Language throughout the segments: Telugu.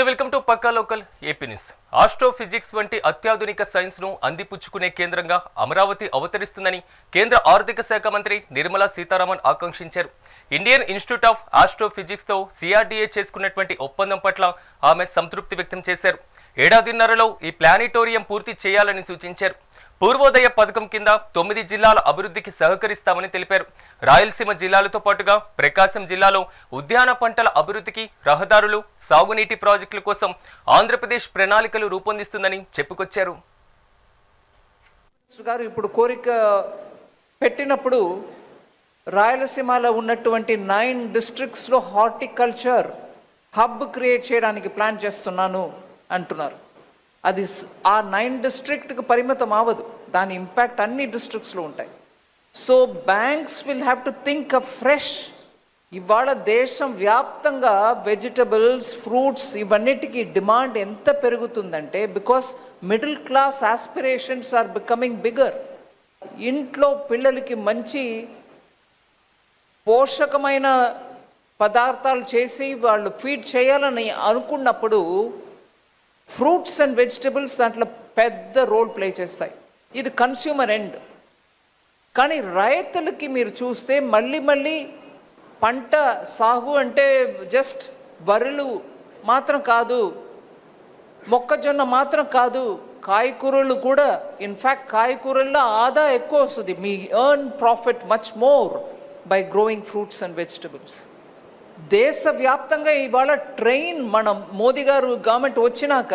నమస్తే welcome to Pakka local AP news. Astrophysics వంటి అత్యాధునిక సైన్స్ను అందిపుచ్చుకునే కేంద్రంగా అమరావతి అవతరిస్తుందని కేంద్ర ఆర్థిక శాఖ మంత్రి నిర్మలా సీతారామన్ ఆకాంక్షించారు. ఇండియన్ ఇన్స్టిట్యూట్ ఆఫ్ ఆస్ట్రోఫిజిక్స్తో సిఆర్డీఏ చేసుకున్నటువంటి ఒప్పందం పట్ల ఆమె సంతృప్తి వ్యక్తం చేశారు. ఏడాదిన్నరలో ఈ ప్లానిటోరియం పూర్తి చేయాలని సూచించారు. పూర్వోదయ పథకం కింద తొమ్మిది జిల్లాల అభివృద్ధికి సహకరిస్తామని తెలిపారు. రాయలసీమ జిల్లాలతో పాటుగా ప్రకాశం జిల్లాలో ఉద్యాన పంటల అభివృద్ధికి రహదారులు సాగునీటి ప్రాజెక్టుల కోసం ఆంధ్రప్రదేశ్ ప్రణాళికలు రూపొందిస్తుందని చెప్పుకొచ్చారు. గారు ఇప్పుడు కోరిక పెట్టినప్పుడు రాయలసీమలో ఉన్నటువంటి నైన్ డిస్ట్రిక్ట్స్లో హార్టికల్చర్ హబ్ క్రియేట్ చేయడానికి ప్లాన్ చేస్తున్నాను అంటున్నారు. అది ఆ నైన్ డిస్ట్రిక్ట్కి పరిమితం అవ్వదు. దాని ఇంపాక్ట్ అన్ని డిస్ట్రిక్ట్స్లో ఉంటాయి. So banks will have to think a fresh ఇవాళ దేశం వ్యాప్తంగా వెజిటబుల్స్ ఫ్రూట్స్ ఇవన్నిటికీ డిమాండ్ ఎంత పెరుగుతుందంటే because middle class aspirations are becoming bigger. ఇంట్లో పిల్లలకి మంచి పోషకమైన పదార్థాలు చేసి వాళ్ళు ఫీడ్ చేయాలని అనుకున్నప్పుడు ఫ్రూట్స్ అండ్ వెజిటబుల్స్ దాంట్లో పెద్ద రోల్ ప్లే చేస్తాయి. ఇది కన్స్యూమర్ ఎండ్ కానీ రైతులకి మీరు చూస్తే మళ్ళీ మళ్ళీ పంట సాగు అంటే జస్ట్ వరులు మాత్రం కాదు మొక్కజొన్న మాత్రం కాదు కాయకూరలు కూడా ఇన్ఫ్యాక్ట్ కాయకూరల్లో ఆదా ఎక్కువ వస్తుంది. మీ earn profit much more by growing fruits and vegetables దేశవ్యాప్తంగా ఇవాళ ట్రైన్ మనం మోదీ గారు గవర్నమెంట్ వచ్చినాక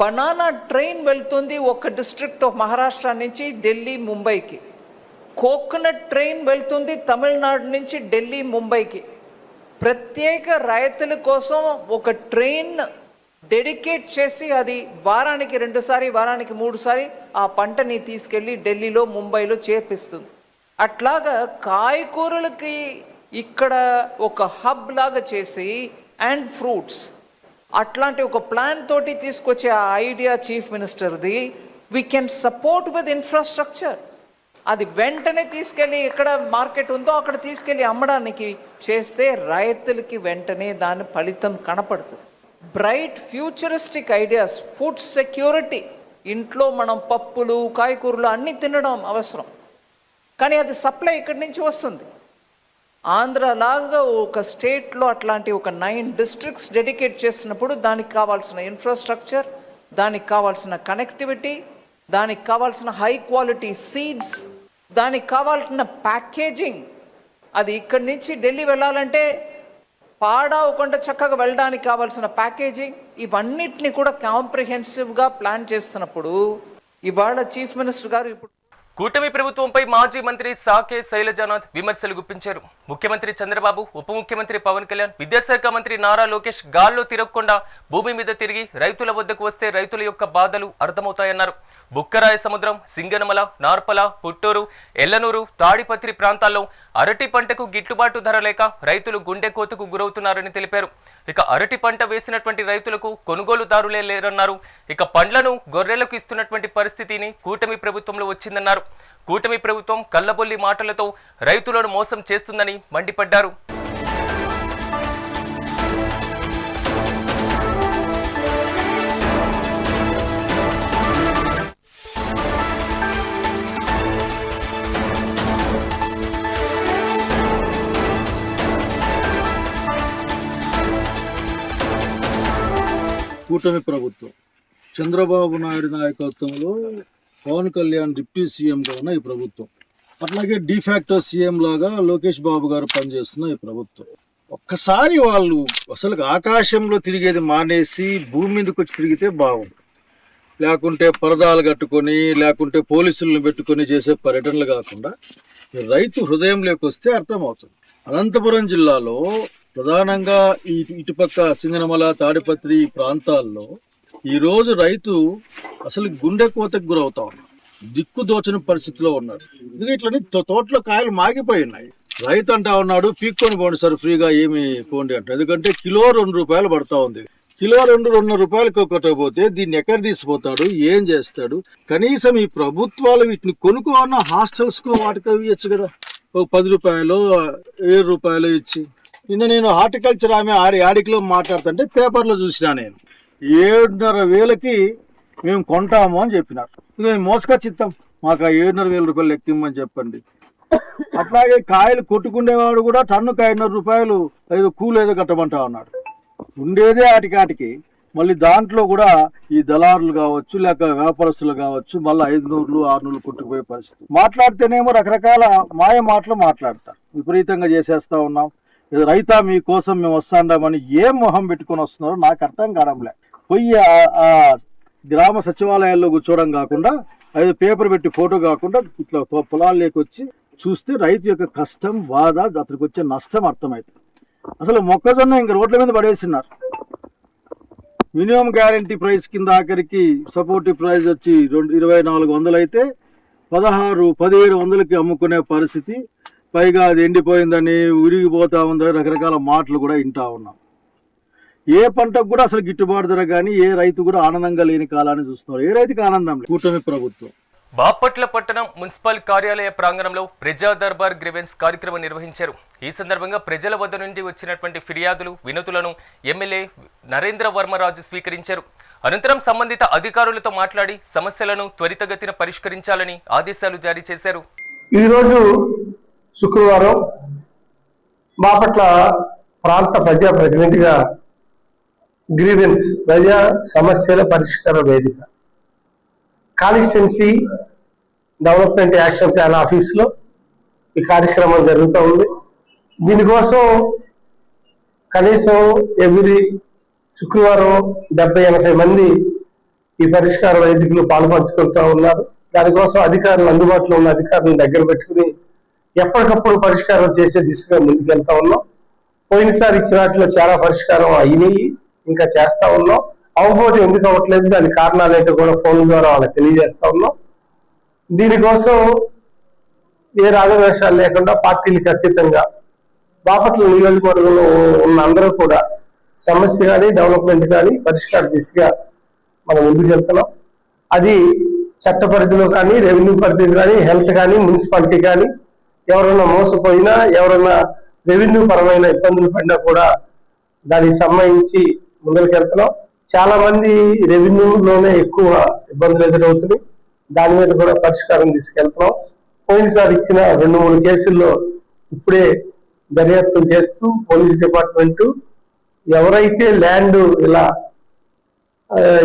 బనానా ట్రైన్ వెళ్తుంది ఒక డిస్ట్రిక్ట్ ఆఫ్ మహారాష్ట్ర నుంచి ఢిల్లీ ముంబైకి. కోకోనట్ ట్రైన్ వెళ్తుంది తమిళనాడు నుంచి ఢిల్లీ ముంబైకి. ప్రత్యేక రైతుల కోసం ఒక ట్రైన్ డెడికేట్ చేసి అది వారానికి రెండుసారి వారానికి మూడుసారి ఆ పంటని తీసుకెళ్ళి ఢిల్లీలో ముంబైలో చేర్పిస్తుంది. అట్లాగా కాయకూరలకి ఇక్కడ ఒక హబ్ లాగా చేసి అండ్ ఫ్రూట్స్ అట్లాంటి ఒక ప్లాన్ తోటి తీసుకొచ్చే ఆ idea chief మినిస్టర్ది we can support with infrastructure అది వెంటనే తీసుకెళ్ళి ఎక్కడ మార్కెట్ ఉందో అక్కడ తీసుకెళ్ళి అమ్మడానికి చేస్తే రైతులకి వెంటనే దాని ఫలితం కనపడుతుంది. Bright futuristic ideas food security ఇంట్లో మనం పప్పులు కాయకూరలు అన్నీ తినడం అవసరం. కానీ అది సప్లై ఇక్కడి నుంచి వస్తుంది. ఆంధ్రలాగా ఒక స్టేట్లో అట్లాంటి ఒక నైన్ డిస్ట్రిక్ట్స్ డెడికేట్ చేసినప్పుడు దానికి కావాల్సిన ఇన్ఫ్రాస్ట్రక్చర్ దానికి కావాల్సిన కనెక్టివిటీ దానికి కావాల్సిన హై క్వాలిటీ సీడ్స్ దానికి కావాల్సిన ప్యాకేజింగ్. అది ఇక్కడి నుంచి ఢిల్లీ వెళ్ళాలంటే పాడవకుండా చక్కగా వెళ్ళడానికి కావాల్సిన ప్యాకేజింగ్ ఇవన్నిటిని కూడా కాంప్రిహెన్సివ్గా ప్లాన్ చేస్తున్నప్పుడు ఇవాళ చీఫ్ మినిస్టర్ గారు ఇప్పుడు కూటమి ప్రభుత్వంపై మాజీ మంత్రి సాకే శైలజానాథ్ విమర్శలు గుప్పించారు. ముఖ్యమంత్రి చంద్రబాబు ఉప ముఖ్యమంత్రి పవన్ కళ్యాణ్ విద్యాశాఖ మంత్రి నారా లోకేష్ గాల్లో తిరగకుండా భూమి మీద తిరిగి రైతుల వద్దకు వస్తే రైతుల యొక్క బాధలు అర్థమవుతాయన్నారు. బుక్కరాయ సముద్రం సింగనమల నార్పల పుట్టూరు ఎల్లనూరు తాడిపత్రి ప్రాంతాల్లో అరటి పంటకు గిట్టుబాటు ధర లేక రైతులు గుండె కోతకు గురవుతున్నారని తెలిపారు. ఇక అరటి పంట వేసినటువంటి రైతులకు కొనుగోలుదారులే లేరన్నారు. ఇక పండ్లను గొర్రెలకు ఇస్తున్నటువంటి పరిస్థితిని కూటమి ప్రభుత్వంలో వచ్చిందన్నారు. కూటమి ప్రభుత్వం కల్లబొల్లి మాటలతో రైతులను మోసం చేస్తుందని మండిపడ్డారు. కూటమి ప్రభుత్వం. చంద్రబాబు నాయుడు నాయకత్వంలో పవన్ కళ్యాణ్ డిప్యూటీ సీఎంగా ఉన్న ఈ ప్రభుత్వం. అట్లాగే డిఫాక్టో సీఎం లాగా లోకేష్ బాబు గారు పనిచేస్తున్న ఈ ప్రభుత్వం. ఒక్కసారి వాళ్ళు అసలు ఆకాశంలో తిరిగేది మానేసి భూమి మీదకి వచ్చి తిరిగితే బాగుంది లేకుంటే పరదాలు కట్టుకొని లేకుంటే పోలీసులను పెట్టుకొని చేసే పర్యటనలు కాకుండా రైతు హృదయంలోకి వస్తే అర్థమవుతుంది. అనంతపురం జిల్లాలో ప్రధానంగా ఈ ఇటుపక్క సింగనమల తాడిపత్రి ప్రాంతాల్లో ఈరోజు రైతు అసలు గుండె కోతకు గురవుతా ఉన్నాడు. దిక్కు దోచని పరిస్థితిలో ఉన్నాడు. ఎందుకంటే ఇట్లని తోటలో కాయలు మాగిపోయి ఉన్నాయి. రైతు అంటా ఉన్నాడు పీక్కొని పోండి సార్ ఫ్రీగా ఏమి పోండి అంటే ఎందుకంటే కిలో రెండు రూపాయలు పడతా ఉంది. కిలో రెండు రెండు రూపాయలకు కొట్టకపోతే దీన్ని ఎక్కడ తీసిపోతాడు? ఏం చేస్తాడు? కనీసం ఈ ప్రభుత్వాలు వీటిని కొనుక్కోన్న హాస్టల్స్కో వాటికో ఇవ్వచ్చు కదా. పది రూపాయలు ఏడు రూపాయలు ఇచ్చి. నిన్న నేను హార్టికల్చర్ ఆమె ఆడి ఆడికిలో మాట్లాడుతుంటే పేపర్లో చూసినా నేను. ఏడున్నర వేలకి మేము కొంటాము అని చెప్పినారు. ఇక మేము మోసగా చిత్తం. మాకు ఆ ఏడున్నర వేల రూపాయలు లెక్కిమ్మని చెప్పండి. అట్లాగే కాయలు కొట్టుకునేవాడు కూడా టన్నుకు ఐదున్నర రూపాయలు ఐదు కూలేదో ఏదో కట్టమంటా ఉన్నాడు. ఉండేదే ఆటికాటికి. మళ్ళీ దాంట్లో కూడా ఈ దళారులు కావచ్చు లేక వ్యాపారస్తులు కావచ్చు మళ్ళీ ఐదు నూరులు ఆరు నూరులు కొట్టుకుపోయే పరిస్థితి. మాట్లాడితేనేమో రకరకాల మాయ మాటలు మాట్లాడతారు. విపరీతంగా చేసేస్తా ఉన్నాం. ఏదో రైతా మీకోసం మేము వస్తాండామని ఏం మొహం పెట్టుకొని వస్తున్నారో నాకు అర్థం కావడంలే. పోయి ఆ- గ్రామ సచివాలయాల్లో కూర్చోవడం కాకుండా అది పేపర్ పెట్టి ఫోటో కాకుండా ఇట్లా పొలాల్లోకి వచ్చి చూస్తే రైతు యొక్క కష్టం బాధ అతనికి వచ్చే నష్టం అర్థమవుతుంది అసలు మొక్కజొన్న ఇంక రోడ్ల మీద పడేసినారు. మినిమం గ్యారంటీ ప్రైస్ కింద ఆఖరికి సపోర్టివ్ ప్రైస్ వచ్చి రెండు ఇరవై నాలుగు వందలు అయితే పదహారు పదిహేడు వందలకి అమ్ముకునే పరిస్థితి. పైగా అది ఎండిపోయిందని ఉరిగిపోతా ఉందని రకరకాల మాటలు కూడా వింటా ఉన్నాం. ఏ పంటకు కూడా అసలు గిట్టుబాటు ధర కానీ ఏ రైతు కూడా ఆనందంగా లేని కాలాన్ని చూస్తున్నారు. ఏ రైతుకి ఆనందం కూటమి ప్రభుత్వం. బాపట్ల పట్టణం మున్సిపల్ కార్యాలయ ప్రాంగణంలో ప్రజా దర్బార్ గ్రివెన్స్ కార్యక్రమం నిర్వహించారు. ఈ సందర్భంగా ప్రజల వద్ద నుండి వచ్చినటువంటి ఫిర్యాదులు వినతులను ఎమ్మెల్యే నరేంద్ర వర్మరాజు స్వీకరించారు. అనంతరం సంబంధిత అధికారులతో మాట్లాడి సమస్యలను త్వరితగతిన పరిష్కరించాలని ఆదేశాలు జారీ చేశారు. ఈరోజు శుక్రవారం బాపట్ల ప్రాంత ప్రజా ప్రతినిధిగా గ్రీవెన్స్ ప్రజా సమస్యల పరిష్కార వేదిక కాన్స్టిట్యున్సీ డెవలప్మెంట్ యాక్షన్ ప్లాన్ ఆఫీస్లో ఈ కార్యక్రమం జరుగుతూ ఉంది. దీనికోసం కనీసం ఎవ్రీ శుక్రవారం డెబ్బై ఎనభై మంది ఈ పరిష్కార వైద్యులు పాల్పంచుకుంటూ ఉన్నారు. దానికోసం అధికారులు అందుబాటులో ఉన్న అధికారులను దగ్గర పెట్టుకుని ఎప్పటికప్పుడు పరిష్కారం చేసే దిశగా ముందుకెళ్తా ఉన్నాం. పోయినసారి ఇచ్చిన వాటిలో చాలా పరిష్కారం అయినాయి. ఇంకా చేస్తా ఉన్నాం. అవబోటు ఎందుకు అవ్వట్లేదు? దాని కారణాలు ఏంటో కూడా ఫోన్ ద్వారా వాళ్ళకి తెలియజేస్తా ఉన్నాం. దీనికోసం ఏ రాగవేషాలు లేకుండా పార్టీలకు అతీతంగా బాపట్ల నియోజకవర్గంలో ఉన్న అందరూ కూడా సమస్య కానీ డెవలప్మెంట్ కానీ పరిష్కార దిశగా మనం ముందుకు వెళ్తున్నాం. అది చట్ట పరిధిలో కానీ రెవెన్యూ పరిధిలో కానీ హెల్త్ కానీ మున్సిపాలిటీ కానీ ఎవరైనా మోసపోయినా ఎవరైనా రెవెన్యూ పరమైన ఇబ్బందులు పడినా కూడా దానికి సంబంధించి ముందరికి వెళ్తున్నాం. చాలా మంది రెవెన్యూలోనే ఎక్కువ ఇబ్బందులు ఎదురవుతున్నాయి. దాని మీద కూడా పరిష్కారం తీసుకెళ్తున్నాం. పోయినసారి ఇచ్చిన రెండు మూడు కేసుల్లో ఇప్పుడే దర్యాప్తు చేస్తూ పోలీస్ డిపార్ట్మెంట్ ఎవరైతే ల్యాండ్ ఇలా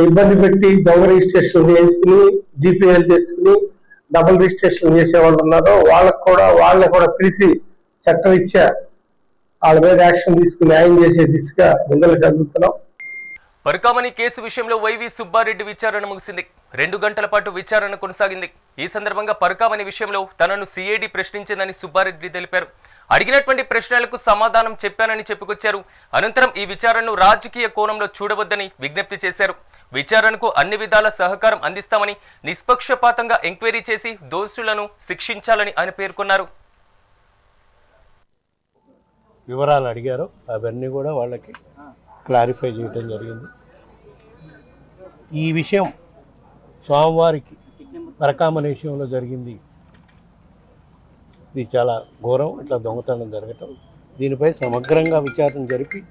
ఇబ్బంది పెట్టి దొంగ రిజిస్ట్రేషన్ చేయించుకుని జీపీఎల్ చేసుకుని డబుల్ రిజిస్ట్రేషన్ చేసేవాళ్ళు ఉన్నారో వాళ్ళకు కూడా వాళ్ళని కూడా పిలిచి చట్టరీత్యా వాళ్ళ మీద యాక్షన్ తీసుకుని న్యాయం చేసే దిశగా ముందరకు కదులుతున్నాం పరకామణి కేసు విషయంలో వైవి సుబ్బారెడ్డి విచారణ ముగిసింది. రెండు గంటల పాటు విచారణ కొనసాగింది. ఈ సందర్భంగా పరకామణి విషయంలో తనను సిఐడి ప్రశ్నించిందని సుబ్బారెడ్డి తెలిపారు. అడిగినటువంటి ప్రశ్నలకు సమాధానం చెప్పానని చెప్పుకొచ్చారు. అనంతరం ఈ విచారణను రాజకీయ కోణంలో చూడవద్దని విజ్ఞప్తి చేశారు. విచారణకు అన్ని విధాల సహకారం అందిస్తామని నిష్పక్షపాతంగా ఎంక్వైరీ చేసి దోషులను శిక్షించాలని ఆయన పేర్కొన్నారు. వివరాలు అడిగారు. అవన్నీ కూడా వాళ్ళకి క్లారిఫై చేయడం జరిగింది. ఈ విషయం స్వామివారికి పరకామణ విషయంలో జరిగింది. ఇది చాలా ఘోరం ఇట్లా దొంగతనం జరగటం. దీనిపై సమగ్రంగా విచారణ జరిపి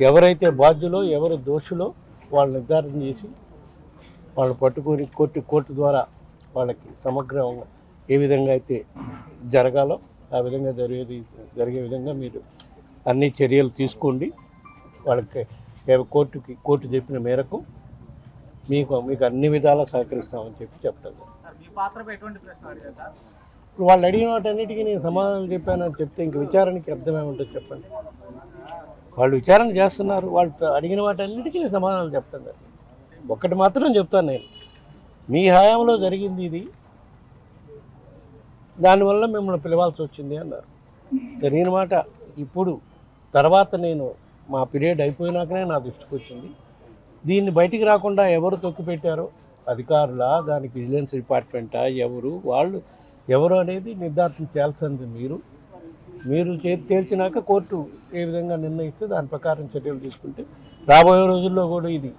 ఎవరైతే బాధ్యులో ఎవరు దోషులో వాళ్ళు నిర్ధారణ చేసి వాళ్ళు పట్టుకొని కోర్టు కోర్టు ద్వారా వాళ్ళకి సమగ్రంగా ఏ విధంగా అయితే జరగాలో ఆ విధంగా జరిగేది జరిగే విధంగా మీరు అన్ని చర్యలు తీసుకోండి. వాళ్ళకి ఏ- కోర్టుకి కోర్టు చెప్పిన మేరకు మీకు మీకు అన్ని విధాలా సహకరిస్తామని చెప్పి చెప్పడం ఇప్పుడు వాళ్ళు అడిగిన వాటన్నిటికీ నేను సమాధానం చెప్పానని చెప్తే ఇంక విచారణకి అర్థమేముంటుంది చెప్పండి. వాళ్ళు విచారణ చేస్తున్నారు వాళ్ళు అడిగిన వాటన్నిటికీ నేను సమాధానం చెప్తాను. ఒక్కటి మాత్రం చెప్తాను నేను. మీ హయాంలో జరిగింది ఇది. దానివల్ల మిమ్మల్ని పిలవాల్సి వచ్చింది అన్నారు. జరిగిన మాట ఇప్పుడు తర్వాత నేను మా పీరియడ్ అయిపోయినాకనే నా దృష్టికి వచ్చింది. దీన్ని బయటికి రాకుండా ఎవరు తొక్కిపెట్టారో అధికారులా దానికి విజిలెన్స్ డిపార్ట్మెంటా ఎవరు వాళ్ళు ఎవరు అనేది నిర్ధారణ చేయాల్సింది మీరు. మీరు చే- తేల్చినాక కోర్టు ఏ విధంగా నిర్ణయిస్తే దాని ప్రకారం చర్యలు తీసుకుంటే రాబోయే రోజుల్లో కూడా ఇది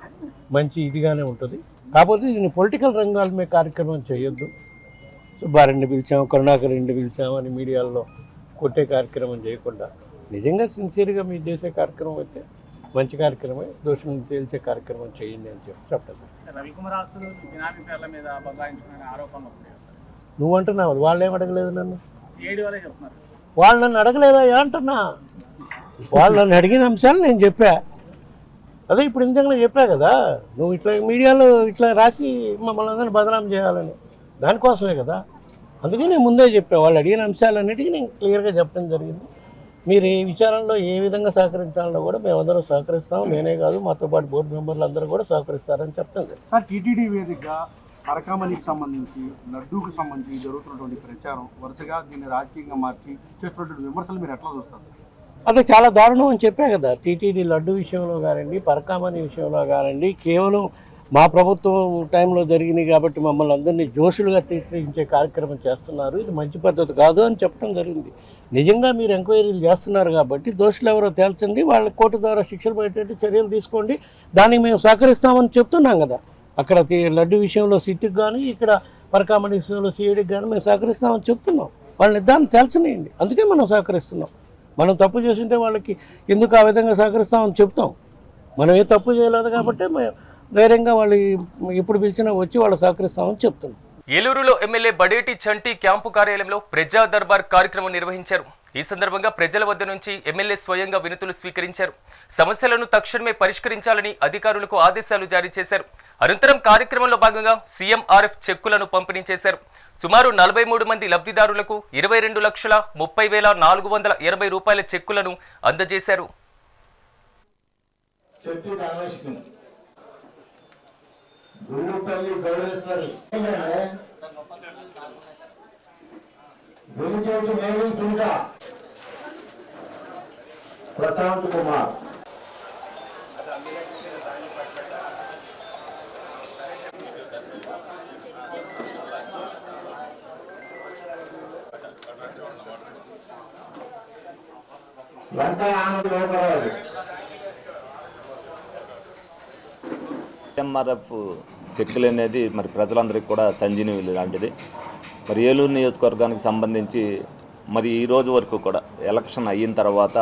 మంచి ఇదిగానే ఉంటుంది. కాకపోతే దీన్ని పొలిటికల్ రంగాల మీద కార్యక్రమం చేయొద్దు. సుబ్బారెడ్డి పిలిచాం కరుణాకర్ రెడ్డి పిలిచాం అని మీడియాలో కొట్టే కార్యక్రమం చేయకుండా. నిజంగా సిన్సియర్గా మీరు చేసే కార్యక్రమం అయితే మంచి కార్యక్రమమే దోషులను తేల్చే కార్యక్రమం చేయండి అని చెప్పి చెప్పండి రవికుమార్ ఆస్తులు బినామీ పేర్ల మీద బదలాయించుకునే ఆరోపణలు వస్తున్నాయి నువ్వు అంటున్నావు వాళ్ళు ఏం అడగలేదు నన్ను? వాళ్ళే నన్ను అడగలేదా? అంటున్నా? వాళ్ళు నన్ను అడిగిన అంశాలు నేను చెప్పా. అదే ఇప్పుడు ఇంతకుముందు చెప్పా కదా నువ్వు ఇట్లా మీడియాలో ఇట్లా రాసి మమ్మల్ని అందరినీ బదనాం చేయాలని. దానికోసమే కదా. అందుకే నేను ముందే చెప్పా వాళ్ళు అడిగిన అంశాలన్నిటికీ నేను క్లియర్గా చెప్పడం జరిగింది. మీరు ఏ విచారంలో ఏ విధంగా సహకరించాలన్నా కూడా మేమందరం సహకరిస్తాం. నేనే కాదు మాతో పాటు బోర్డు మెంబర్లు అందరూ కూడా సహకరిస్తారని చెప్తాను. సార్ టీటీడీ వేదికగా పరకామణికి సంబంధించి లడ్డూకు సంబంధించి జరుగుతున్నటువంటి ప్రచారం వరుసగా దీన్ని రాజకీయంగా మార్చి చేస్తున్నటువంటి విమర్శలు మీరు ఎట్లా చూస్తారు అదే చాలా దారుణం అని చెప్పా కదా. టీటీడీ లడ్డు విషయంలో కానివ్వండి పరకామణి విషయంలో కానివ్వండి కేవలం మా ప్రభుత్వం టైంలో జరిగినాయి కాబట్టి మమ్మల్ని అందరినీ జోషులుగా తీర్చించే కార్యక్రమం చేస్తున్నారు. ఇది మంచి పద్ధతి కాదు అని చెప్పడం జరిగింది. నిజంగా మీరు ఎంక్వైరీలు చేస్తున్నారు కాబట్టి దోషులు ఎవరో తేల్చండి వాళ్ళ కోర్టు ద్వారా శిక్షలు పడేటట్టు చర్యలు తీసుకోండి దానికి మేము సహకరిస్తామని చెప్తున్నాం కదా. అక్కడ లడ్డు విషయంలో సిట్టికి కానీ ఇక్కడ పరకామణి విషయంలో సిఐడికి కానీ మేము సహకరిస్తామని చెప్తున్నాం. వాళ్ళని దాన్ని తేల్చనియండి. అందుకే మనం సహకరిస్తున్నాం. మనం తప్పు చేసింటే వాళ్ళకి ఎందుకు ఆ విధంగా సహకరిస్తామని చెప్తాం. మనం ఏ తప్పు చేయలేదు కాబట్టి మేము ధైర్యంగా వాళ్ళు ఇప్పుడు పిలిచినా వచ్చి వాళ్ళు సహకరిస్తామని చెప్తున్నాం. ఏలూరులో ఎమ్మెల్యే బడేటి చంటి క్యాంపు కార్యాలయంలో ప్రజా దర్బార్ కార్యక్రమం నిర్వహించారు. ఈ సందర్భంగా ప్రజల వద్ద నుంచి ఎమ్మెల్యే స్వయంగా వినతులు స్వీకరించారు. సమస్యలను తక్షణమే పరిష్కరించాలని అధికారులకు ఆదేశాలు జారీ చేశారు. అనంతరం కార్యక్రమంలో భాగంగా సీఎంఆర్ఎఫ్ చెక్కులను పంపిణీ చేశారు. సుమారు నలభై మూడు మంది లబ్ధిదారులకు ఇరవై రెండు లక్షల ముప్పై వేల నాలుగు వందల ఎనభై రూపాయల చెక్కులను అందజేశారు. గుండుపల్లి గౌడేశ్వరి. వెలిచేటి మేరీ సునీత. ప్రశాంత్ కుమార్. లంకా ఆనంద్ లోకరాజు ఎంఆర్ఎఫ్ చెక్కులు అనేది మరి ప్రజలందరికీ కూడా సంజీవి లాంటిది. మరి ఏలూరు నియోజకవర్గానికి సంబంధించి మరి ఈ రోజు వరకు కూడా ఎలక్షన్ అయిన తర్వాత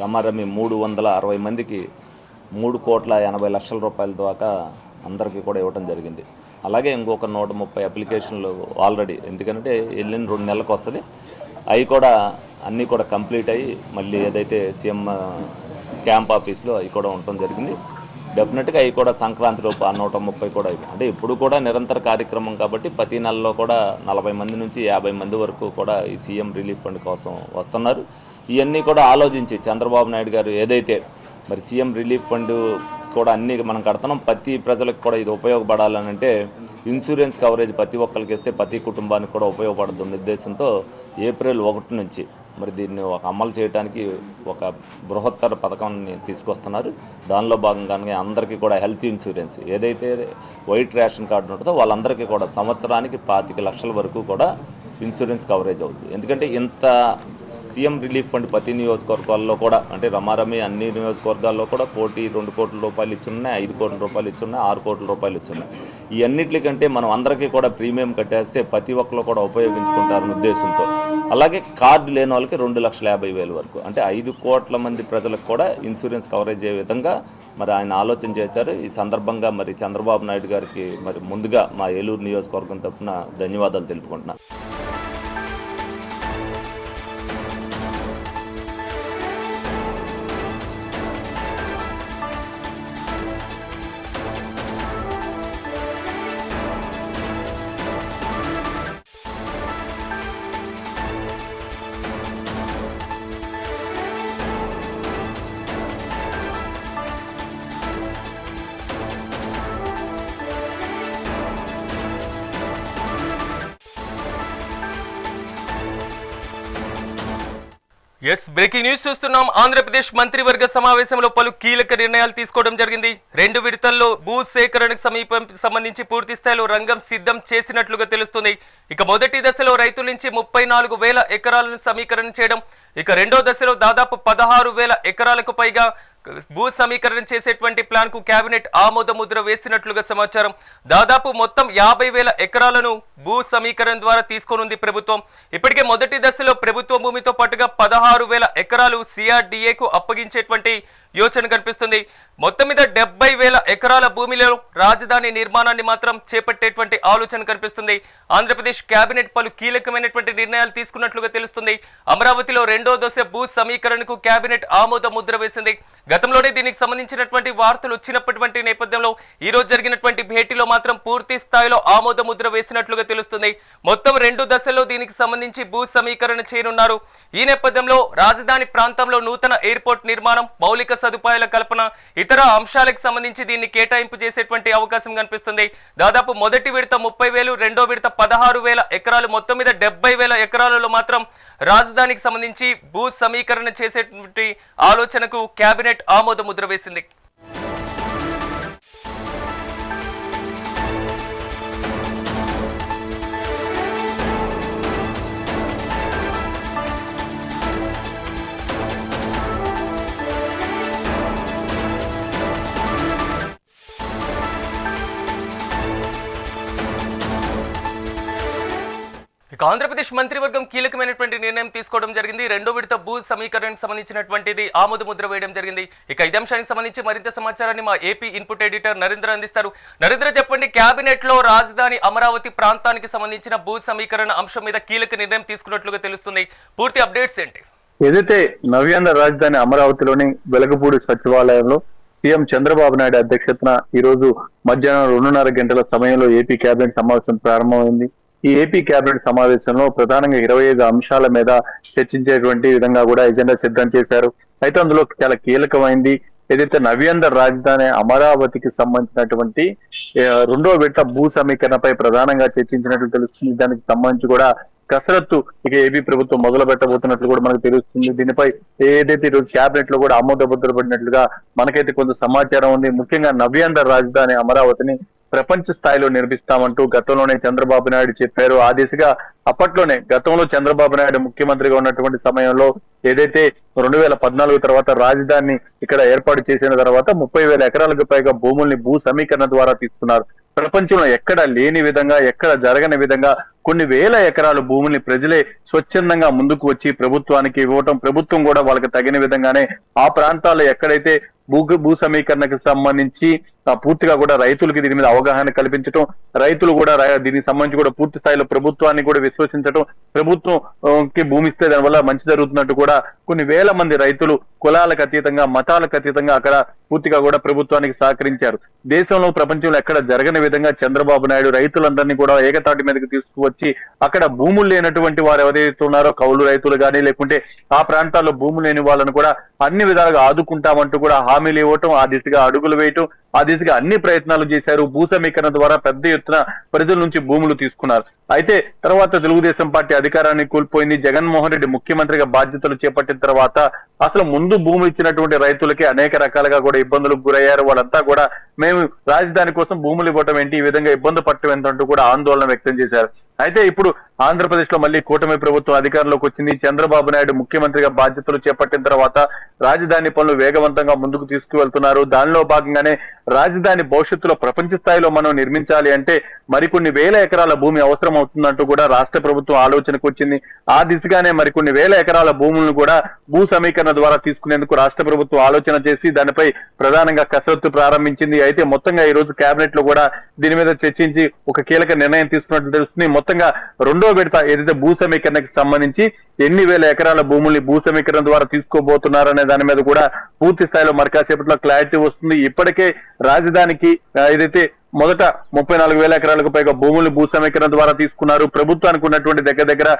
రమారమి మూడు వందల అరవై మందికి మూడు కోట్ల ఎనభై లక్షల రూపాయల దాకా అందరికీ కూడా ఇవ్వడం జరిగింది. అలాగే ఇంకొక నూట ముప్పై అప్లికేషన్లు ఆల్రెడీ ఎందుకంటే వెళ్ళిన రెండు నెలలకు వస్తుంది. అవి కూడా అన్నీ కూడా కంప్లీట్ అయ్యి మళ్ళీ ఏదైతే సీఎం క్యాంప్ ఆఫీస్లో అవి కూడా ఉండటం జరిగింది. డెఫినెట్గా అవి కూడా సంక్రాంతి లోపు నూట ముప్పై కూడా అవి అంటే ఇప్పుడు కూడా నిరంతర కార్యక్రమం కాబట్టి ప్రతి నెలలో కూడా నలభై మంది నుంచి యాభై మంది వరకు కూడా ఈ సీఎం రిలీఫ్ ఫండ్ కోసం వస్తున్నారు. ఇవన్నీ కూడా ఆలోచించి చంద్రబాబు నాయుడు గారు ఏదైతే మరి సీఎం రిలీఫ్ ఫండ్ కూడా అన్ని మనం కడుతున్నాం. ప్రతి ప్రజలకు కూడా ఇది ఉపయోగపడాలని అంటే ఇన్సూరెన్స్ కవరేజ్ ప్రతి ఒక్కరికి ఇస్తే ప్రతి కుటుంబానికి కూడా ఉపయోగపడుతుంది ఉద్దేశంతో ఏప్రిల్ ఒకటి నుంచి మరి దీన్ని ఒక అమలు చేయడానికి ఒక బృహత్తర పథకాన్ని తీసుకొస్తున్నారు. దానిలో భాగంగానే అందరికీ కూడా హెల్త్ ఇన్సూరెన్స్ ఏదైతే వైట్ రేషన్ కార్డు ఉంటుందో వాళ్ళందరికీ కూడా సంవత్సరానికి పాతిక లక్షల వరకు కూడా ఇన్సూరెన్స్ కవరేజ్ అవుతుంది. ఎందుకంటే ఇంత సీఎం రిలీఫ్ ఫండ్ ప్రతి నియోజకవర్గాల్లో కూడా అంటే రమారమి అన్ని నియోజకవర్గాల్లో కూడా కోటి రెండు కోట్ల రూపాయలు ఇచ్చున్నాయి ఐదు కోట్ల రూపాయలు ఇచ్చున్నాయి ఆరు కోట్ల రూపాయలు ఇచ్చున్నాయి. ఈ అన్నిటికంటే మనం అందరికీ కూడా ప్రీమియం కట్టేస్తే ప్రతి ఒక్కరు కూడా ఉపయోగించుకుంటారనే ఉద్దేశంతో. అలాగే కార్డు లేని వాళ్ళకి రెండు లక్షల యాభై వేల వరకు అంటే ఐదు కోట్ల మంది ప్రజలకు కూడా ఇన్సూరెన్స్ కవరేజ్ అయ్యే విధంగా మరి ఆయన ఆలోచన చేశారు. ఈ సందర్భంగా మరి చంద్రబాబు నాయుడు గారికి మరి ముందుగా మా ఏలూరు నియోజకవర్గం తరఫున ధన్యవాదాలు తెలుపుకుంటున్నాను ఎస్ బ్రేకింగ్ న్యూస్ చూస్తున్నాం. ఆంధ్రప్రదేశ్ మంత్రివర్గ సమావేశంలో పలు కీలక నిర్ణయాలు తీసుకోవడం జరిగింది. రెండు విడతల్లో భూ సేకరణకు సమీపం సంబంధించి పూర్తి స్థాయిలో రంగం సిద్ధం చేసినట్లుగా తెలుస్తుంది. ఇక మొదటి దశలో రైతుల నుంచి ముప్పై నాలుగు వేల ఎకరాలను సమీకరణ చేయడం. ఇక రెండో దశలో దాదాపు పదహారు వేల ఎకరాలకు పైగా భూ సమీకరణ చేసేటువంటి ప్లాన్కు కేబినెట్ ఆమోద ముద్ర వేసినట్లుగా సమాచారం. దాదాపు మొత్తం యాభై వేల ఎకరాలను భూ సమీకరణ ద్వారా తీసుకోనుంది ప్రభుత్వం. ఇప్పటికే మొదటి దశలో ప్రభుత్వ భూమితో పాటుగా పదహారు వేల ఎకరాలు సిఆర్డిఏకు అప్పగించేటువంటి యోచన కనిపిస్తుంది. మొత్తం మీద డెబ్బై వేల ఎకరాల భూమిలో రాజధాని నిర్మాణాన్ని మాత్రం చేపట్టేటువంటి ఆలోచన కనిపిస్తుంది. ఆంధ్రప్రదేశ్ కేబినెట్ పలు కీలకమైనటువంటి నిర్ణయాలు తీసుకున్నట్లుగా తెలుస్తుంది. అమరావతిలో రెండో దశ భూ సమీకరణకు కేబినెట్ ఆమోద ముద్ర వేసింది. గతంలోనే దీనికి సంబంధించినటువంటి వార్తలు వచ్చినటువంటి నేపథ్యంలో ఈ రోజు జరిగినటువంటి భేటీలో మాత్రం పూర్తి స్థాయిలో ఆమోద ముద్ర వేసినట్లుగా తెలుస్తుంది. మొత్తం రెండు దశల్లో దీనికి సంబంధించి భూ సమీకరణ చేయనున్నారు. ఈ నేపథ్యంలో రాజధాని ప్రాంతంలో నూతన ఎయిర్పోర్ట్ నిర్మాణం మౌలిక సదుపాయాల కల్పన ఇతర అంశాలకు సంబంధించి దీన్ని కేటాయింపు చేసేటువంటి అవకాశం కనిపిస్తుంది. దాదాపు మొదటి విడత ముప్పై వేలు రెండో విడత పదహారు వేల ఎకరాలు మొత్తం మీద డెబ్బై వేల ఎకరాలలో మాత్రం రాజధానికి సంబంధించి భూ సమీకరణ చేసేటువంటి ఆలోచనకు కేబినెట్ ఆమోద ముద్ర వేసింది. ఇక ఆంధ్రప్రదేశ్ మంత్రివర్గం కీలకమైనటువంటి నిర్ణయం తీసుకోవడం జరిగింది. రెండో విడత భూ సమీకరణకు సంబంధించినటువంటిది ఆమోద ముద్ర వేయడం జరిగింది. ఇక ఇదే అంశానికి సంబంధించి మరింత సమాచారాన్ని మా ఏపీ ఇన్పుట్ ఎడిటర్ నరేంద్ర అందిస్తారు. నరేంద్ర చెప్పండి కేబినెట్లో రాజధాని అమరావతి ప్రాంతానికి సంబంధించిన భూ సమీకరణ అంశం మీద కీలక నిర్ణయం తీసుకున్నట్లుగా తెలుస్తుంది. పూర్తి అప్డేట్స్ ఏంటి? ఏదైతే నవ్యాంధ్ర రాజధాని అమరావతిలోని వెలగపూడి సచివాలయంలో సీఎం చంద్రబాబు నాయుడు అధ్యక్షతన ఈ రోజు మధ్యాహ్నం రెండున్నర గంటల సమయంలో ఏపీ కేబినెట్ సమావేశం ప్రారంభమైంది. ఈ ఏపీ కేబినెట్ సమావేశంలో ప్రధానంగా ఇరవై ఐదు అంశాల మీద చర్చించేటువంటి విధంగా కూడా ఎజెండా సిద్ధం చేశారు. అయితే అందులో చాలా కీలకమైంది ఏదైతే నవ్యాంధ్ర రాజధాని అమరావతికి సంబంధించినటువంటి రెండో విడత భూ సమీకరణపై ప్రధానంగా చర్చించినట్లు తెలుస్తుంది. దానికి సంబంధించి కూడా కసరత్తు ఇక ఏపీ ప్రభుత్వం మొదలు పెట్టబోతున్నట్లు కూడా మనకు తెలుస్తుంది. దీనిపై ఏదైతే ఈరోజు క్యాబినెట్లో కూడా ఆమోద మనకైతే కొంత సమాచారం ఉంది. ముఖ్యంగా నవ్యాంధ్ర రాజధాని అమరావతిని ప్రపంచ స్థాయిలో నిర్మిస్తామంటూ గతంలోనే చంద్రబాబు నాయుడు చెప్పారు. ఆ దిశగా అప్పట్లోనే గతంలో చంద్రబాబు నాయుడు ముఖ్యమంత్రిగా ఉన్నటువంటి సమయంలో ఏదైతే రెండు వేల పద్నాలుగు తర్వాత రాజధాని ఇక్కడ ఏర్పాటు చేసిన తర్వాత ముప్పై వేల ఎకరాలకు పైగా భూముల్ని భూ సమీకరణ ద్వారా తీసుకున్నారు ప్రపంచంలో ఎక్కడ లేని విధంగా ఎక్కడ జరగని విధంగా కొన్ని వేల ఎకరాల భూముల్ని ప్రజలే స్వచ్ఛందంగా ముందుకు వచ్చి ప్రభుత్వానికి ఇవ్వటం ప్రభుత్వం కూడా వాళ్ళకి తగిన విధంగానే ఆ ప్రాంతాల్లో ఎక్కడైతే భూ భూ సమీకరణకు సంబంధించి పూర్తిగా కూడా రైతులకి దీని మీద అవగాహన కల్పించడం రైతులు కూడా దీనికి సంబంధించి కూడా పూర్తి స్థాయిలో ప్రభుత్వాన్ని కూడా విశ్వసించడం ప్రభుత్వం కి భూమి ఇస్తే దానివల్ల మంచి జరుగుతున్నట్టు కూడా కొన్ని వేల మంది రైతులు కులాలకు అతీతంగా మతాలకు అతీతంగా అక్కడ పూర్తిగా కూడా ప్రభుత్వానికి సహకరించారు. దేశంలో ప్రపంచంలో ఎక్కడ జరగని విధంగా చంద్రబాబు నాయుడు రైతులందరినీ కూడా ఏకతాటి మీదకి తీసుకువచ్చి అక్కడ భూములు లేనటువంటి వారు ఎవరైతే ఉన్నారో కౌలు రైతులు కానీ లేకుంటే ఆ ప్రాంతాల్లో భూములు లేని వాళ్ళని కూడా అన్ని విధాలుగా ఆదుకుంటామంటూ కూడా హామీలు ఇవ్వటం ఆ దిశగా అడుగులు వేయటం ఆ దిశగా అన్ని ప్రయత్నాలు చేశారు. భూ సమీకరణ ద్వారా పెద్ద ఎత్తున ప్రజల నుంచి భూములు తీసుకున్నారు. అయితే తర్వాత తెలుగుదేశం పార్టీ అధికారాన్ని కోల్పోయింది. జగన్మోహన్ రెడ్డి ముఖ్యమంత్రిగా బాధ్యతలు చేపట్టిన తర్వాత అసలు ముందు భూములు ఇచ్చినటువంటి రైతులకి అనేక రకాలుగా కూడా ఇబ్బందులకు గురయ్యారు. వాళ్ళంతా కూడా మేము రాజధాని కోసం భూములు ఇవ్వటం ఏంటి? ఈ విధంగా ఇబ్బంది పట్టడం ఏంటంటూ కూడా ఆందోళన వ్యక్తం చేశారు. అయితే ఇప్పుడు ఆంధ్రప్రదేశ్లో మళ్ళీ కూటమి ప్రభుత్వం అధికారంలోకి వచ్చింది. చంద్రబాబు నాయుడు ముఖ్యమంత్రిగా బాధ్యతలు చేపట్టిన తర్వాత రాజధాని పనులు వేగవంతంగా ముందుకు తీసుకువెళ్తున్నారు. దానిలో భాగంగానే రాజధాని భవిష్యత్తులో ప్రపంచ స్థాయిలో మనం నిర్మించాలి అంటే మరికొన్ని వేల ఎకరాల భూమి అవసరం అవుతుందంటూ కూడా రాష్ట్ర ప్రభుత్వం ఆలోచనకు వచ్చింది. ఆ దిశగానే మరికొన్ని వేల ఎకరాల భూములను కూడా భూ సమీకరణ ద్వారా తీసుకునేందుకు రాష్ట్ర ప్రభుత్వం ఆలోచన చేసి దానిపై ప్రధానంగా కసరత్తు ప్రారంభించింది. అయితే మొత్తంగా ఈ రోజు కేబినెట్లో కూడా దీని మీద చర్చించి ఒక కీలక నిర్ణయం తీసుకున్నట్లు తెలుస్తుంది. మొత్తంగా రెండో విడత ఏదైతే భూ సమీకరణకి సంబంధించి ఎన్ని వేల ఎకరాల భూముల్ని భూ సమీకరణ ద్వారా తీసుకోబోతున్నారనే దాని మీద కూడా పూర్తి స్థాయిలో మరికాసేపట్లో క్లారిటీ వస్తుంది. ఇప్పటికే రాజధానికి ఏదైతే మొదట ముప్పై నాలుగు వేల ఎకరాలకు పైగా భూములు భూ సమీకరణ ద్వారా తీసుకున్నారు. ప్రభుత్వానికి ఉన్నటువంటి దగ్గర దగ్గర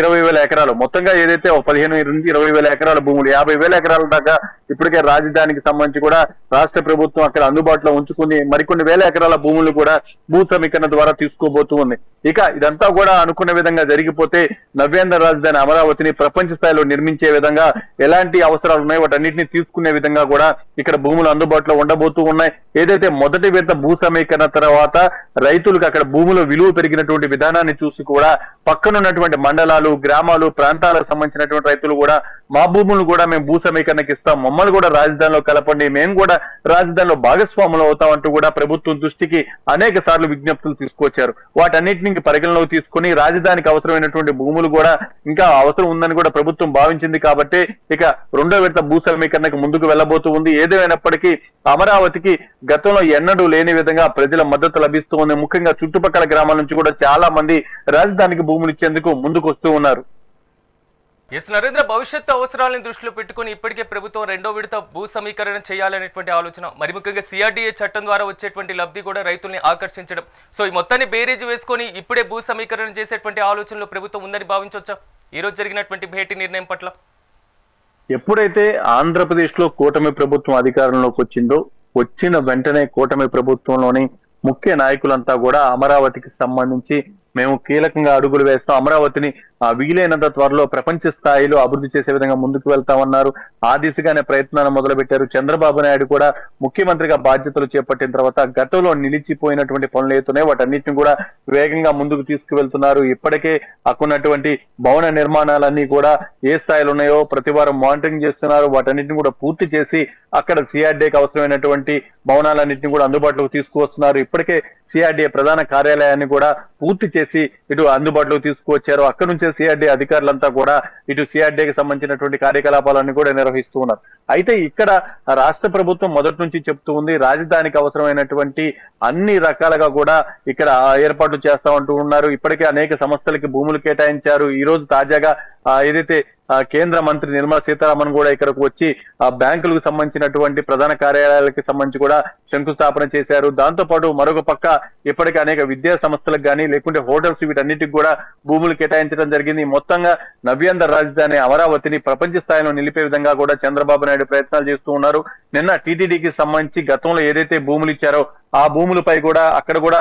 ఇరవై వేల ఎకరాలు. మొత్తంగా ఏదైతే ఒక పదిహేను నుంచి ఇరవై వేల ఎకరాల భూములు యాభై వేల ఎకరాల దాకా ఇప్పటికే రాజధానికి సంబంధించి కూడా రాష్ట్ర ప్రభుత్వం అక్కడ అందుబాటులో ఉంచుకుంది. మరికొన్ని వేల ఎకరాల భూములు కూడా భూ సమీకరణ ద్వారా తీసుకోబోతూ ఉంది. ఇక ఇదంతా కూడా అనుకున్న విధంగా జరిగిపోతే నవ్యాంధ్ర రాజధాని అమరావతిని ప్రపంచ స్థాయిలో నిర్మించే విధంగా ఎలాంటి అవసరాలు ఉన్నాయి వాటన్నిటిని తీసుకునే విధంగా కూడా ఇక్కడ భూములు అందుబాటులో ఉండబోతూ ఉన్నాయి. ఏదైతే మొదటి విడత భూ సమీకరణ తర్వాత రైతులకు అక్కడ భూముల విలువ పెరిగినటువంటి విధానాన్ని చూసి కూడా పక్కనున్నటువంటి మండలాలు గ్రామాలు ప్రాంతాలకు సంబంధించినటువంటి రైతులు కూడా మా భూములను కూడా మేము భూ సమీకరణకి ఇస్తాం. మమ్మల్ని కూడా రాజధానిలో కలపండి. మేము కూడా రాజధానిలో భాగస్వాములు అవుతామంటూ కూడా ప్రభుత్వం దృష్టికి అనేక సార్లు విజ్ఞప్తులు తీసుకొచ్చారు. వాటన్నిటిని పరిగణలోకి తీసుకుని రాజధానికి అవసరమైనటువంటి భూములు కూడా ఇంకా అవసరం ఉందని కూడా ప్రభుత్వం భావించింది కాబట్టి ఇక రెండో విడత భూ సమీకరణకు ముందుకు వెళ్ళబోతూ ఉంది. ఏదేమైనప్పటికీ అమరావతికి గతంలో ఎన్నడూ లేని విధంగా ప్రజల మద్దతు లభిస్తూ ఉంది. ముఖ్యంగా చుట్టుపక్కల గ్రామాల నుంచి కూడా చాలా మంది రాజధానికి భూములు ఇచ్చేందుకు ముందుకు వస్తూ ఉన్నారు. ఎస్ నరేంద్ర భవిష్యత్తు అవసరాలను దృష్టిలో పెట్టుకుని ఇప్పటికే ప్రభుత్వం రెండో విడత భూ సమీకరణ చేయాలనేటువంటి ఆలోచన. మరి ముఖ్యంగా సిఆర్డీఏ చట్టం ద్వారా వచ్చేటువంటి లబ్ధి కూడా రైతుల్ని ఆకర్షించడం. సో ఈ మొత్తాన్ని బేరీజ్ వేసుకొని ఇప్పుడే భూ సమీకరణ చేసేటువంటి ఆలోచనలో ప్రభుత్వం ఉందని భావించవచ్చా ఈ రోజు జరిగినటువంటి భేటీ నిర్ణయం పట్ల. ఎప్పుడైతే ఆంధ్రప్రదేశ్లో కూటమి ప్రభుత్వం అధికారంలోకి వచ్చిందో వచ్చిన వెంటనే కూటమి ప్రభుత్వంలోని ముఖ్య నాయకులంతా కూడా అమరావతికి సంబంధించి మేము కీలకంగా అడుగులు వేస్తాం అమరావతిని వీలైనంత త్వరలో ప్రపంచ స్థాయిలో అభివృద్ధి చేసే విధంగా ముందుకు వెళ్తామన్నారు. ఆ దిశగానే ప్రయత్నాన్ని మొదలుపెట్టారు. చంద్రబాబు నాయుడు కూడా ముఖ్యమంత్రిగా బాధ్యతలు చేపట్టిన తర్వాత గతంలో నిలిచిపోయినటువంటి పనులు అవుతున్నాయి వాటన్నిటిని కూడా వేగంగా ముందుకు తీసుకువెళ్తున్నారు. ఇప్పటికే అక్కున్నటువంటి భవన నిర్మాణాలన్నీ కూడా ఏ స్థాయిలో ఉన్నాయో ప్రతి వారం మానిటరింగ్ చేస్తున్నారు. వాటన్నిటిని కూడా పూర్తి చేసి అక్కడ సిఆర్డీకి అవసరమైనటువంటి భవనాలన్నింటినీ కూడా అందుబాటులోకి తీసుకువస్తున్నారు. ఇప్పటికే సిఆర్డీఏ ప్రధాన కార్యాలయాన్ని కూడా పూర్తి చేసి ఇటు అందుబాటులోకి తీసుకువచ్చారు. అక్కడ నుంచే సిఆర్డీ అధికారులంతా కూడా ఇటు సిఆర్డీకి సంబంధించినటువంటి కార్యకలాపాలన్నీ కూడా నిర్వహిస్తూ ఉన్నారు. అయితే ఇక్కడ రాష్ట్ర ప్రభుత్వం మొదటి నుంచి చెప్తూ ఉంది రాజధానికి అవసరమైనటువంటి అన్ని రకాలుగా కూడా ఇక్కడ ఏర్పాట్లు చేస్తా ఉంటూ ఉన్నారు. ఇప్పటికే అనేక సంస్థలకి భూములు కేటాయించారు. ఈ రోజు తాజాగా ఏదైతే కేంద్ర మంత్రి నిర్మలా సీతారామన్ కూడా ఇక్కడకు వచ్చి ఆ బ్యాంకులకు సంబంధించినటువంటి ప్రధాన కార్యాలయాలకి సంబంధించి కూడా శంకుస్థాపన చేశారు. దాంతో పాటు మరొక పక్క ఇప్పటికే అనేక విద్యా సంస్థలకు కానీ లేకుంటే హోటల్స్ వీటన్నిటికి కూడా భూములు కేటాయించడం జరిగింది. మొత్తంగా నవ్యాంధ్ర రాజధాని అమరావతిని ప్రపంచ స్థాయిలో నిలిపే విధంగా కూడా చంద్రబాబు నాయుడు ప్రయత్నాలు చేస్తూ ఉన్నారు. నిన్న టీటీడీకి సంబంధించి గతంలో ఏదైతే భూములు ఇచ్చారో ఆ భూములపై కూడా అక్కడ కూడా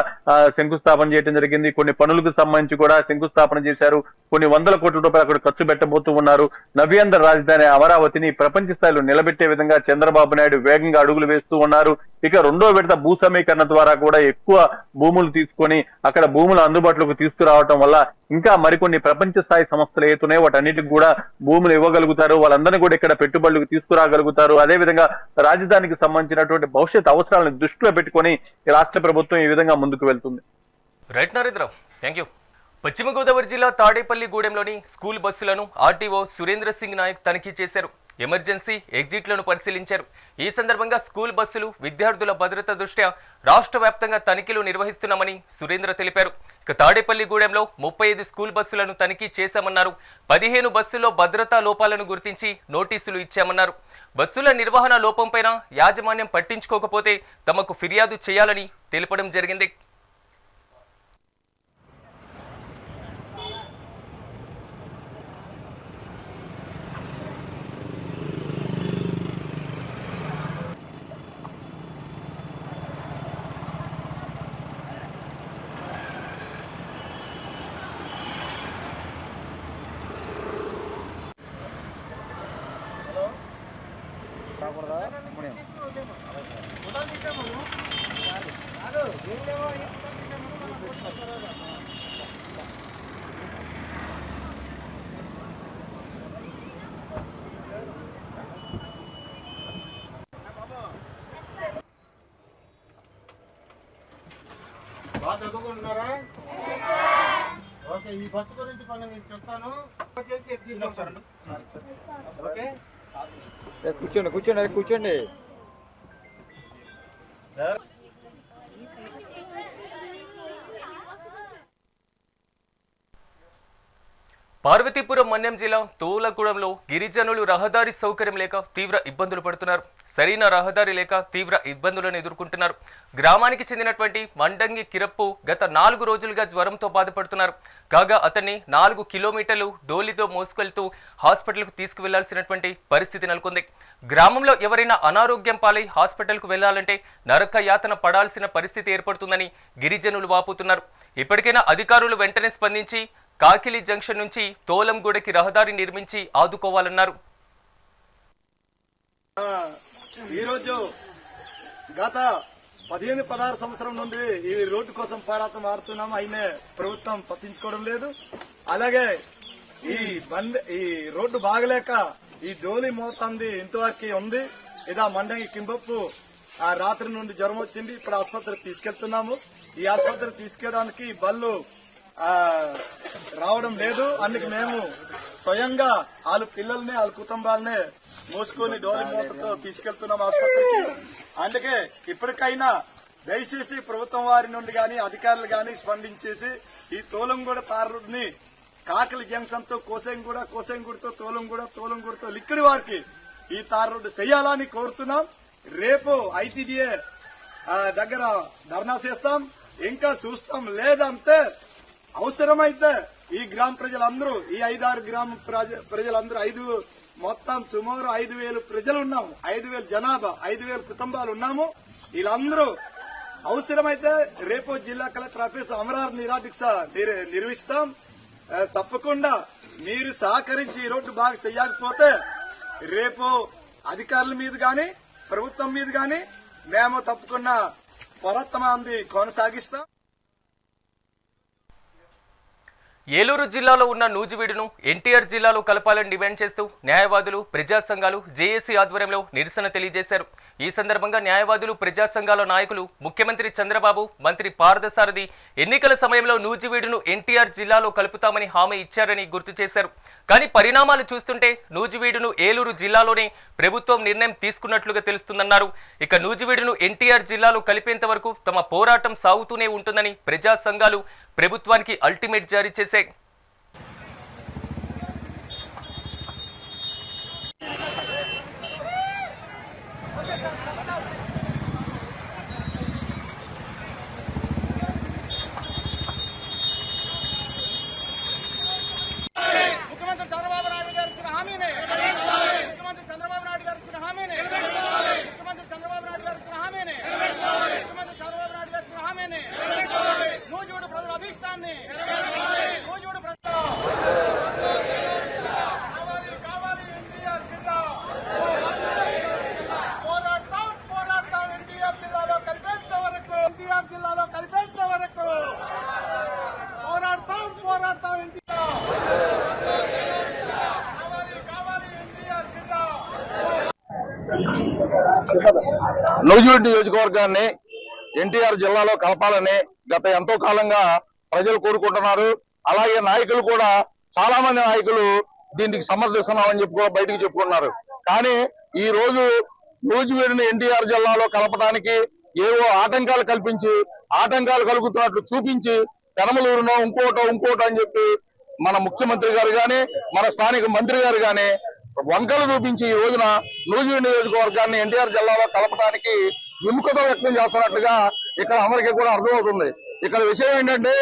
శంకుస్థాపన చేయడం జరిగింది. కొన్ని పనులకు సంబంధించి కూడా శంకుస్థాపన చేశారు. కొన్ని వందల కోట్ల రూపాయలు అక్కడ ఖర్చు పెట్టబోతూ ఉన్నారు. నవ్యాంధ్ర రాజధాని అమరావతిని ప్రపంచ స్థాయిలో నిలబెట్టే విధంగా చంద్రబాబు నాయుడు వేగంగా అడుగులు వేస్తూ ఉన్నారు. ఇక రెండో విడత భూ సమీకరణ ద్వారా కూడా ఎక్కువ భూములు తీసుకొని అక్కడ భూములు అందుబాటులోకి తీసుకురావటం వల్ల ఇంకా మరికొన్ని ప్రపంచ స్థాయి సంస్థలు ఏతున్నాయో వాటన్నిటికి కూడా భూములు ఇవ్వగలుగుతారు. వాళ్ళందరినీ కూడా ఇక్కడ పెట్టుబడులకు తీసుకురాగలుగుతారు. అదే విధంగా రాజధానికి సంబంధించినటువంటి భవిష్యత్ అవసరాలను దృష్టిలో పెట్టుకొని రాష్ట్ర ప్రభుత్వం ఈ విధంగా ముందుకు వెళ్తుంది. Right Narendra Rao thank you. పశ్చిమ గోదావరి జిల్లా తాడేపల్లి గూడెంలోని స్కూల్ బస్సులను ఆర్టీఓ సురేంద్ర సింగ్ నాయక్ తనిఖీ చేశారు. ఎమర్జెన్సీ ఎగ్జిట్లను పరిశీలించారు. ఈ సందర్భంగా స్కూల్ బస్సులు విద్యార్థుల భద్రత దృష్ట్యా రాష్ట్ర వ్యాప్తంగా తనిఖీలు నిర్వహిస్తున్నామని సురేంద్ర తెలిపారు. ఇక తాడేపల్లిగూడెంలో ముప్పై ఐదు స్కూల్ బస్సులను తనిఖీ చేశామన్నారు. పదిహేను బస్సుల్లో భద్రతా లోపాలను గుర్తించి నోటీసులు ఇచ్చామన్నారు. బస్సుల నిర్వహణ లోపంపైన యాజమాన్యం పట్టించుకోకపోతే తమకు ఫిర్యాదు చేయాలని తెలపడం జరిగింది. బాగా చదువుకుంటున్నారా? ఓకే ఈ బస్సు గురించి కొన్ని నేను చెప్తాను. ఓకే. కూర్చోండి కూర్చోండి కూర్చోండి. పార్వతీపురం మన్యం జిల్లా తోలగూడెంలో గిరిజనులు రహదారి సౌకర్యం లేక తీవ్ర ఇబ్బందులు పడుతున్నారు. సరైన రహదారి లేక తీవ్ర ఇబ్బందులను ఎదుర్కొంటున్నారు. గ్రామానికి చెందినటువంటి మండంగి కిరప్పు గత నాలుగు రోజులుగా జ్వరంతో బాధపడుతున్నారు. కాగా అతన్ని నాలుగు కిలోమీటర్లు డోలితో మోసుకెళ్తూ హాస్పిటల్కు తీసుకువెళ్ళాల్సినటువంటి పరిస్థితి నెలకొంది. గ్రామంలో ఎవరైనా అనారోగ్యం పాలై హాస్పిటల్కు వెళ్ళాలంటే నరక యాతన పడాల్సిన పరిస్థితి ఏర్పడుతుందని గిరిజనులు వాపోతున్నారు. ఇప్పటికైనా అధికారులు వెంటనే స్పందించి కాకిలి జంక్షన్ నుంచి తోలంగూడకి రహదారి నిర్మించి ఆదుకోవాలన్నారు. ఈరోజు గత పదిహేను పదహారు సంవత్సరం నుండి ఈ రోడ్డు కోసం పోరాటం ఆడుతున్నాము అయినే ప్రభుత్వం పట్టించుకోవడం లేదు. అలాగే ఈ బండి ఈ రోడ్డు బాగలేక ఈ డోలి మోతంది ఇంతవరకు ఉంది. ఇదా మండంగి కింబప్పు ఆ రాత్రి నుండి జ్వరం వచ్చింది. ఇప్పుడు ఆసుపత్రికి తీసుకెళ్తున్నాము. ఈ ఆసుపత్రికి తీసుకెళ్ళడానికి బళ్ళు రావడం లేదు. అందుకు మేము స్వయంగా వాళ్ళ పిల్లల్ని వాళ్ళ కుటుంబాలనే మోసుకొని డోలి మూతతో తీసుకెళ్తున్నాం ఆసుపత్రికి. అందుకే ఇప్పటికైనా దయచేసి ప్రభుత్వం వారి నుండి గాని అధికారులు గాని స్పందించేసి ఈ తోలంగూడ తారుని కాకలి జంక్షన్తో కోసంగూడ కోసంగూడతో తోలంగూడ తోలంగూడతో లిక్విడ్ వారికి ఈ తారు రోడ్డు చేయాలని కోరుతున్నాం. రేపు ఐటీడీఏ దగ్గర ధర్నా చేస్తాం. ఇంకా చూస్తాం. లేదంటే అవసరమైతే ఈ గ్రామ ప్రజలందరూ ఈ ఐదారు గ్రామ ప్రజలందరూ ఐదు మొత్తం సుమారు ఐదు వేలు ప్రజలు ఉన్నాము. ఐదు వేలు జనాభా ఐదు వేలు కుటుంబాలు ఉన్నాము. వీళ్ళందరూ అవసరమైతే రేపు జిల్లా కలెక్టర్ ఆఫీస్ అమరావతి నిరాదీక్ష నిర్వహిస్తాం. తప్పకుండా మీరు సహకరించి ఈ రోడ్డు బాగా చేయకపోతే రేపు అధికారుల మీద గాని ప్రభుత్వం మీద గాని మేము తప్పకుండా పోరాటమాంది కొనసాగిస్తాం. ఏలూరు జిల్లాలో ఉన్న నూజివీడును ఎన్టీఆర్ జిల్లాలో కలపాలని డిమాండ్ చేస్తూ న్యాయవాదులు ప్రజా సంఘాలు జేఏసీ ఆధ్వర్యంలో నిరసన తెలియజేశారు. ఈ సందర్భంగా న్యాయవాదులు ప్రజా సంఘాల నాయకులు ముఖ్యమంత్రి చంద్రబాబు మంత్రి పార్థసారథి ఎన్నికల సమయంలో నూజివీడును ఎన్టీఆర్ జిల్లాలో కలుపుతామని హామీ ఇచ్చారని గుర్తు చేశారు. కానీ పరిణామాలు చూస్తుంటే నూజివీడును ఏలూరు జిల్లాలోనే ప్రభుత్వం నిర్ణయం తీసుకున్నట్లుగా తెలుస్తుందన్నారు. ఇక నూజివీడును ఎన్టీఆర్ జిల్లాలో కలిపేంత వరకు తమ పోరాటం సాగుతూనే ఉంటుందని ప్రజా సంఘాలు ప్రభుత్వానికి అల్టిమేట్ జారీ చేశాయి ముఖ్యమంత్రి చంద్రబాబు నాయుడు గారు ఇచ్చిన హామీని ముఖ్యమంత్రి చంద్రబాబు నాయుడు గారు ఇచ్చిన హామీని ముఖ్యమంత్రి చంద్రబాబు నాయుడు గారు ఇచ్చిన హామీని ముఖ్యమంత్రి చంద్రబాబు నాయుడు గారు ఇచ్చిన హామీని నూజివీడు ప్రజల అభిష్టాన్ని నూజివీడు ప్రజల కావాలి కావాలి ఎన్టీఆర్ జిల్లా పోరాడతాం పోరాడతాం ఎన్టీఆర్ జిల్లాలో కలిపేంత వరకు ఎన్టీఆర్ జిల్లాలో కలిపేంత వరకు పోరాడతాం పోరాడతాం ఎన్టీఆర్ కావాలి కావాలి ఎన్టీఆర్ జిల్లా నూజివీడు నియోజకవర్గాన్ని ఎన్టీఆర్ జిల్లాలో కలపాలని గత ఎంతో కాలంగా ప్రజలు కోరుకుంటున్నారు. అలాగే నాయకులు కూడా చాలా మంది నాయకులు దీనికి సమర్థిస్తున్నామని చెప్పి కూడా బయటకు చెప్పుకున్నారు. కానీ ఈ రోజు నూజివీడుని ఎన్టీఆర్ జిల్లాలో కలపడానికి ఏవో ఆటంకాలు కల్పించి ఆటంకాలు కలుగుతున్నట్లు చూపించి పెనమలూరునో ఇంకోటో ఇంకోటో అని చెప్పి మన ముఖ్యమంత్రి గారు కానీ మన స్థానిక మంత్రి గారు కానీ వంకలు చూపించి ఈ రోజున నూజివీడు నియోజకవర్గాన్ని ఎన్టీఆర్ జిల్లాలో కలపడానికి విముఖత వ్యక్తం చేస్తున్నట్టుగా ఇక్కడ అందరికీ కూడా అర్థమవుతుంది. ఇక్కడ విషయం ఏంటంటే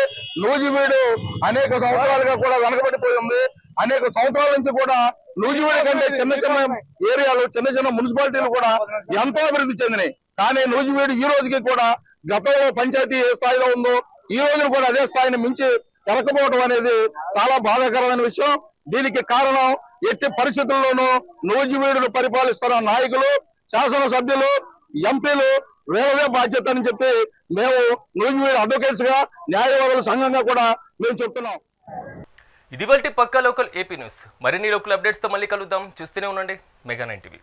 నూజివీడు అనేక సంవత్సరాలుగా కూడా వెనకబడిపోయి ఉంది. అనేక సంవత్సరాల నుంచి కూడా నూజివీడు కంటే చిన్న చిన్న ఏరియాలు చిన్న చిన్న మున్సిపాలిటీలు కూడా ఎంతో అభివృద్ధి చెందినాయి. కానీ నూజివీడు ఈ రోజుకి కూడా గతంలో పంచాయతీ ఏ స్థాయిలో ఉందో ఈ రోజున కూడా అదే స్థాయిని మించి వెనకపోవడం అనేది చాలా బాధాకరమైన విషయం. దీనికి కారణం ఎట్టి పరిస్థితుల్లోనూ నూజివీడును పరిపాలిస్తున్న నాయకులు శాసనసభ్యులు ఎంపీలు వేరే బాధ్యత అని చెప్పి మేము నూజివీడు అడ్వకేట్స్గా న్యాయవాదుల సంఘంగా కూడా మేము చెప్తున్నాం. ఇదివల్టి పక్కా లోకల్ ఏపీ న్యూస్. మరిన్ని లోకల్ అప్డేట్స్తో మళ్ళీ కలుద్దాం. చూస్తూనే ఉండండి. Mega nine TV.